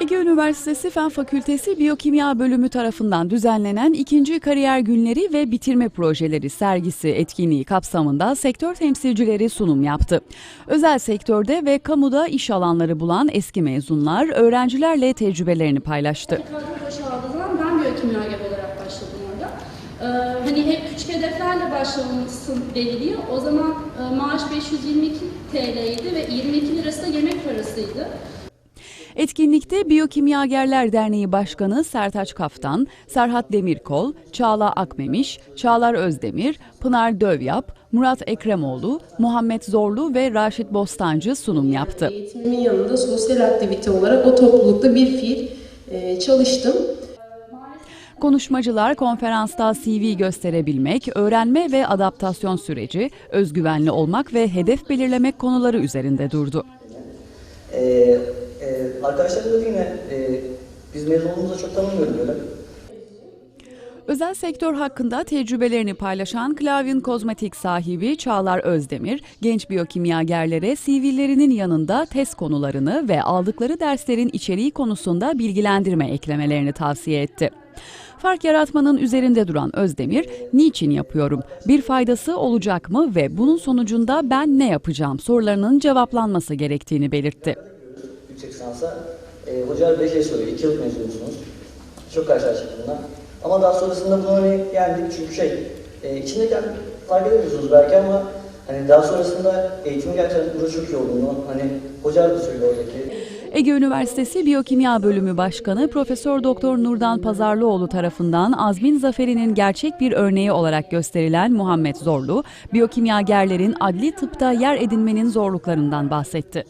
Ege Üniversitesi Fen Fakültesi Biyokimya Bölümü tarafından düzenlenen ikinci kariyer günleri ve bitirme projeleri sergisi etkinliği kapsamında sektör temsilcileri sunum yaptı. Özel sektörde ve kamuda iş alanları bulan eski mezunlar öğrencilerle tecrübelerini paylaştı. Ben biyokimyager olarak başladım orada. Ee, hani hep küçük hedeflerle başlamışsın deniliyor. O zaman e, maaş 522 TL'ydi ve 22 lirası da yemek parasıydı. Etkinlikte Biyokimyagerler Derneği Başkanı Sertaç Kaftan, Serhat Demirkol, Çağla Akmemiş, Çağlar Özdemir, Pınar Dövyap, Murat Ekremoğlu, Muhammed Zorlu ve Raşit Bostancı sunum yaptı. Eğitimimin yanında sosyal aktivite olarak o toplulukta bir fiil e, çalıştım. Konuşmacılar konferansta CV gösterebilmek, öğrenme ve adaptasyon süreci, özgüvenli olmak ve hedef belirlemek konuları üzerinde durdu. Ee, e, arkadaşlarım da yine e, biz mezun olduğumuzda çok tanımıyorum böyle. Özel sektör hakkında tecrübelerini paylaşan Klavin Kozmetik sahibi Çağlar Özdemir, genç biyokimyagerlere CV'lerinin yanında test konularını ve aldıkları derslerin içeriği konusunda bilgilendirme eklemelerini tavsiye etti. Fark yaratmanın üzerinde duran Özdemir, niçin yapıyorum, bir faydası olacak mı ve bunun sonucunda ben ne yapacağım sorularının cevaplanması gerektiğini belirtti. Yüksek lisansa. E, hocalar 5 şey soruyor. 2 yıl mezunsunuz. Çok karşılaştık bununla. Ama daha sonrasında bunu hani yendik çünkü şey, e, içindeyken fark edemiyorsunuz belki ama hani daha sonrasında eğitimin gerçekten burada çok iyi olduğunu, hani hocalar da söylüyor oradaki. Ege Üniversitesi Biyokimya Bölümü Başkanı Profesör Doktor Nurdan Pazarlıoğlu tarafından Azmin Zaferi'nin gerçek bir örneği olarak gösterilen Muhammed Zorlu, biyokimyagerlerin adli tıpta yer edinmenin zorluklarından bahsetti.